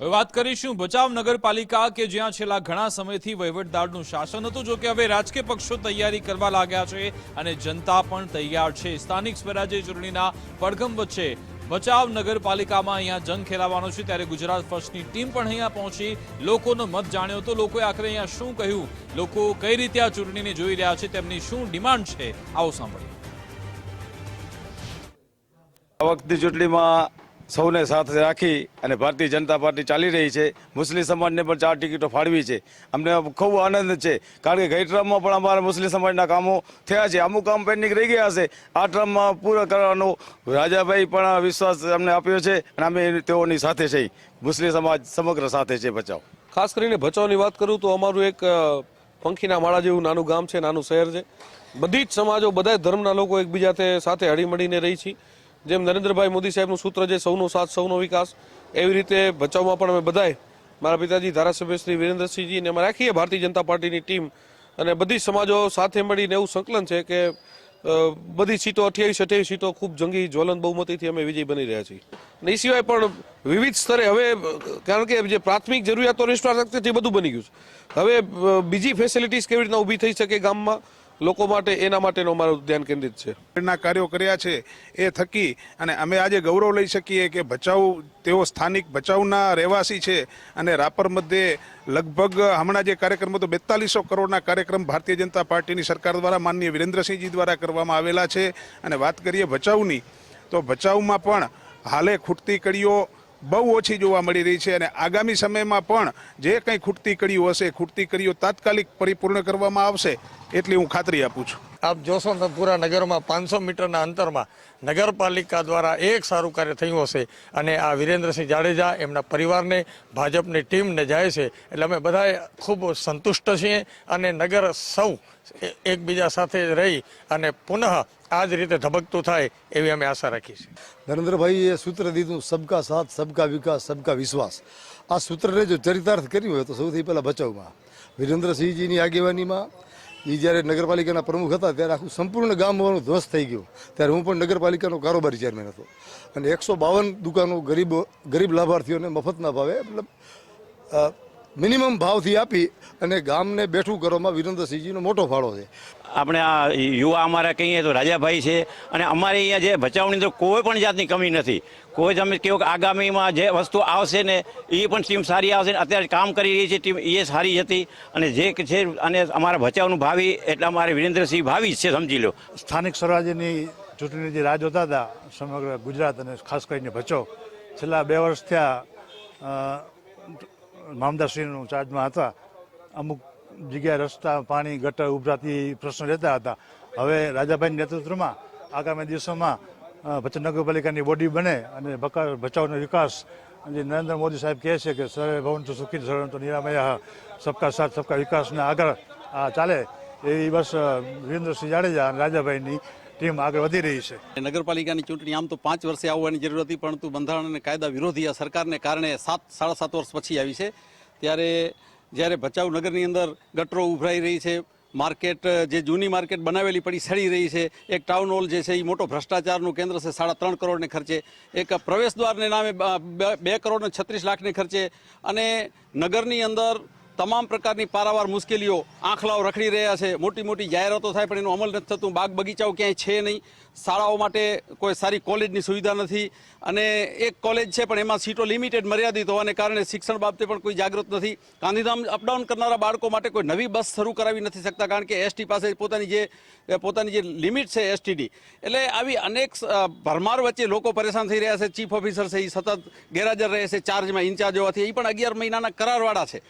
હવે વાત કરીશું ભચાઉ નગરપાલિકા કે જ્યાં છેલ્લા ઘણા સમયથી વહીવટદારનું શાસન હતું, જો કે હવે રાજકીય પક્ષો તૈયારી કરવા લાગ્યા છે અને જનતા પણ તૈયાર છે. સ્થાનિક સ્વરાજ્ય ચૂંટણીના પડઘમ વચ્ચે ભચાઉ નગરપાલિકામાં અહીંયા જંગ ખેલાવાનો છે. ત્યારે ગુજરાત ફર્સ્ટની ટીમ પણ અહીંયા પહોંચી. લોકોનો મત જાણ્યો તો લોકોએ આખરે અહીંયા શું કહ્યું? લોકો કઈ રીતે આ ચૂંટણીને જોઈ રહ્યા છે? તેમની શું ડિમાન્ડ છે? આવો સાંભળીએ. આ વખતની ચૂંટણીમાં સૌને સાથે રાખી અને ભારતીય જનતા પાર્ટી ચાલી રહી છે. મુસ્લિમ સમાજને પણ ચાર ટિકિટો ફાળવી છે. અમને ખૂબ આનંદ છે, કારણ કે ગઈ ટ્રમમાં પણ અમારા મુસ્લિમ સમાજના કામો થયા છે. અમુક કામ પેન્ડિંગ રહી ગયા હશે. આ ટ્રમમાં પૂરા કરવાનો રાજાભાઈ પણ વિશ્વાસ અમને આપ્યો છે અને અમે તેઓની સાથે છે. મુસ્લિમ સમાજ સમગ્ર સાથે છે, બચાવ. ખાસ કરીને ભચાઉની વાત કરું તો અમારું એક પંખીના માળા જેવું નાનું ગામ છે, નાનું શહેર છે. બધી જ સમાજો બધા ધર્મના લોકો એકબીજા સાથે હળીમળીને રહી છીએ જેમ નરેન્દ્રભાઈ મોદી સાહેબનું સૂત્ર છે, સૌનો સાથ, સૌનો વિકાસ, એવી રીતે ભચાઉમાં પણ અમે બધાય મારા પિતાજી, ધારાસભ્ય શ્રી વિરેન્દ્રસિંહજી અને અમે રાખીએ, ભારતીય જનતા પાર્ટીની ટીમ અને બધી સમાજો સાથે મળીને એવું સંકલન છે કે બધી સીટો અઠ્યાવીસ અઠ્યાવીસ સીટો ખૂબ જંગી જ્વલન બહુમતીથી અમે વિજય બની રહ્યા છીએ. અને એ સિવાય પણ વિવિધ સ્તરે હવે, કારણ કે જે પ્રાથમિક જરૂરિયાતો ઇન્ફ્રાસ્ટ્રક્ચર છે એ બધું બની ગયું છે. હવે બીજી ફેસિલિટીઝ કેવી રીતના ઊભી થઈ શકે ગામમાં? લોકો માટે, એના માટેનું અમારું ધ્યાન કેન્દ્રિત છે. કાર્યો કર્યા છે, એ થકી અને અમે આજે ગૌરવ લઈ શકીએ કે ભચાઉ, તેઓ સ્થાનિક ભચાઉના રહેવાસી છે અને રાપર મધ્યે લગભગ હમણાં જે કાર્યક્રમ હતો, બેતાલીસો કરોડના કાર્યક્રમ ભારતીય જનતા પાર્ટીની સરકાર દ્વારા માનનીય વિરેન્દ્રસિંહજી દ્વારા કરવામાં આવેલા છે. અને વાત કરીએ ભચાઉની, તો ભચાઉમાં પણ હાલે ખૂટતી કડીઓ બહુ ઓછી જોવા મળી રહી છે અને આગામી સમયમાં પણ જે કંઈ ખૂટતી કડીઓ હશે ખૂટતી કડીઓ તાત્કાલિક પરિપૂર્ણ કરવામાં આવશે, એટલી હું ખાતરી આપું છું. આપ જોશો તો પૂરા નગરમાં પાંચસો મીટરના અંતરમાં નગરપાલિકા દ્વારા એક સારું કાર્ય થયું હશે. અને આ વિરેન્દ્રસિંહ જાડેજા એમના પરિવારને, ભાજપની ટીમને જાય છે. એટલે અમે બધાએ ખૂબ સંતુષ્ટ છીએ અને નગર સૌ એકબીજા સાથે રહી અને પુનઃ આ જ રીતે ધબકતું થાય એવી અમે આશા રાખીએ છીએ નરેન્દ્રભાઈએ સૂત્ર દીધું, સબકા સાથ, સબકા વિકાસ, સબકા વિશ્વાસ. આ સૂત્રને જો ચરિતાર્થ કર્યું હોય તો સૌથી પહેલાં બચાવમાં. વિરેન્દ્રસિંહજીની આગેવાનીમાં એ જ્યારે નગરપાલિકાના પ્રમુખ હતા ત્યારે આખું સંપૂર્ણ ગામ મારું ધ્વસ્ત થઈ ગયું. ત્યારે હું પણ નગરપાલિકાનો કારોબારી ચેરમેન હતો. અને એકસો બાવન દુકાનો ગરીબો, ગરીબ લાભાર્થીઓને મફતના ભાવે મતલબ મિનિમમ ભાવથી આપી અને ગામને બેઠું કરવામાં વિરેન્દ્રસિંહજીનો મોટો ફાળો છે. આપણે આ યુવા અમારા કહીએ તો રાજાભાઈ છે. અને અમારે અહીંયા જે બચાવની અંદર કોઈ પણ જાતની કમી નથી. કોઈ તમે કહો કે આગામીમાં જે વસ્તુ આવશે ને એ પણ ટીમ સારી આવશે ને અત્યારે કામ કરી રહી છે ટીમ એ સારી હતી. અને જે કે છે અને અમારા બચાવનું ભાવિ એટલે અમારે વિરેન્દ્રસિંહ ભાવિ જ છે સમજી લો. સ્થાનિક સ્વરાજ્યની ચૂંટણી જે રાહ જોતા હતા સમગ્ર ગુજરાત અને ખાસ કરીને ભચો છેલ્લા બે વર્ષ થયા અ, ચાર્જમાં હતા. અમુક જગ્યાએ રસ્તા પાણી ગટર ઉભરાતી પ્રશ્નો રહેતા હતા. હવે રાજાભાઈના નેતૃત્વમાં આગામી દિવસોમાં ભચાઉ નગરપાલિકાની બોડી બને અને ભચાઉનો વિકાસ. જે નરેન્દ્ર મોદી સાહેબ કહે છે કે સર્વે ભવંતુ સુખી સર્વંતુ નિરામય સબકા સાથ સબકા વિકાસને આગળ આ ચાલે. એવી બસ વિરેન્દ્રસિંહ જાડેજા અને રાજાભાઈની ટીમ આગળ વધી રહી છે. નગરપાલિકાની ચૂંટણી આમ તો પાંચ વર્ષે આવવાની જરૂર હતી, પરંતુ બંધારણ અને કાયદા વિરોધી આ સરકારને કારણે સાત, સાડા સાત વર્ષ પછી આવી છે. ત્યારે જ્યારે ભચાઉ નગરની અંદર ગટરો ઉભરાઈ રહી છે, માર્કેટ, જે જૂની માર્કેટ બનાવેલી પડી સડી રહી છે, એક ટાઉન હોલ જે છે એ મોટો ભ્રષ્ટાચારનું કેન્દ્ર છે, સાડા ત્રણ કરોડને ખર્ચે. એક પ્રવેશદ્વારને નામે, બે- કરોડને કરોડ છત્રીસ લાખને ખર્ચે. અને નગરની અંદર તમામ પ્રકારની પારાવાર મુશ્કેલીઓ આંખલાઓ રખડી રહ્યા છે. મોટી મોટી જાહેરાતો થાય પણ એનું અમલ નથી થતું. બાગ બગીચાઓ ક્યાંય છે નહીં. શાળાઓ માટે કોઈ સારી કોલેજની સુવિધા નથી. અને એક કોલેજ છે પણ એમાં સીટો લિમિટેડ મર્યાદિત હોવાને કારણે શિક્ષણ બાબતે પણ કોઈ જાગૃત નથી. ગાંધીધામ અપડાઉન કરનારા બાળકો માટે કોઈ નવી બસ શરૂ કરાવી નથી શકતા કારણ કે એસટી પાસે પોતાની જે પોતાની જે લિમિટ છે એસટીની એટલે આવી અનેક ભરમાર વચ્ચે લોકો પરેશાન થઈ રહ્યા છે. ચીફ ઓફિસર છે એ સતત ગેરહાજર રહે છે. ચાર્જમાં ઇન્ચાર્જ હોવાથી એ પણ અગિયાર મહિનાના કરારવાળા છે.